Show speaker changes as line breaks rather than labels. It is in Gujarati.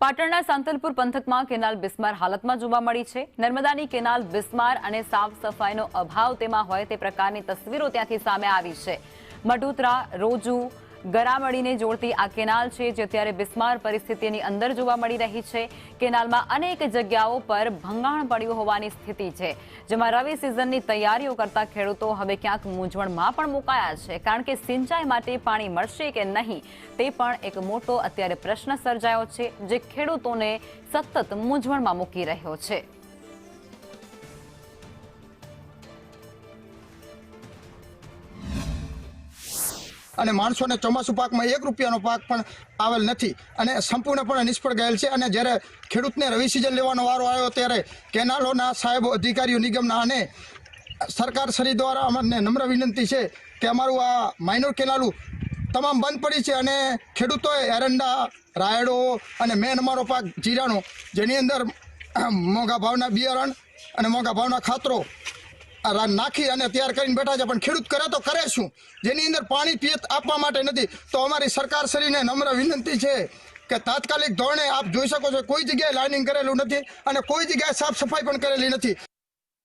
પાટણના સાંતલપુર પંથકમાં કેનાલ બિસ્માર હાલતમાં જોવા મળી છે. નર્મદાની કેનાલ બિસ્માર અને સાફ સફાઈનો અભાવ તેમાં હોય તે પ્રકારની તસવીરો ત્યાંથી સામે આવી છે. મઢોતરા, રોજુ ગરામડીને જોડતી આ કેનાલ છે, જે અત્યારે બિસ્માર પરિસ્થિતિની અંદર જોવા મળી રહી છે. કેનાલમાં અનેક જગ્યાઓ પર ભંગાણ પડ્યું હોવાની સ્થિતિ છે. જેમાં રવિ સિઝનની તૈયારીઓ કરતા ખેડૂતો હવે ક્યાંક મૂંઝવણમાં પણ મુકાયા છે. કારણ કે સિંચાઈ માટે પાણી મળશે કે નહીં, તે પણ એક મોટો અત્યારે પ્રશ્ન સર્જાયો છે, જે ખેડૂતોને સતત મૂંઝવણમાં મૂકી રહ્યો છે.
અને માણસોને ચોમાસુ પાકમાં એક રૂપિયાનો પાક પણ આવેલ નથી. અને સંપૂર્ણપણે નિષ્ફળ ગયેલ છે. અને જ્યારે ખેડૂતને રવિ સિઝન લેવાનો વારો આવ્યો ત્યારે કેનાલોના સાહેબો અધિકારીઓ નિગમના અને સરકાર દ્વારા અમને નમ્ર વિનંતી છે કે અમારું આ માઇનોર કેનાલું તમામ બંધ પડી છે અને ખેડૂતોએ એરંડા, રાયડો અને મેન અમારો પાક જીરાનો, જેની અંદર મોંઘા ભાવના બિયારણ અને મોંઘા ભાવના ખાતરો નાખી અને તૈયાર કરીને બેઠા છે. પણ ખેડૂત કરે તો કરે શું? જેની અંદર પાણી પિયત આપવા માટે નથી. તો અમારી સરકાર શ્રીને નમ્ર વિનંતી છે કે તાત્કાલિક ધોરણે આપ જોઈ શકો છો, કોઈ જગ્યાએ લાઇનિંગ કરેલું નથી અને કોઈ જગ્યાએ સાફ સફાઈ પણ કરેલી નથી.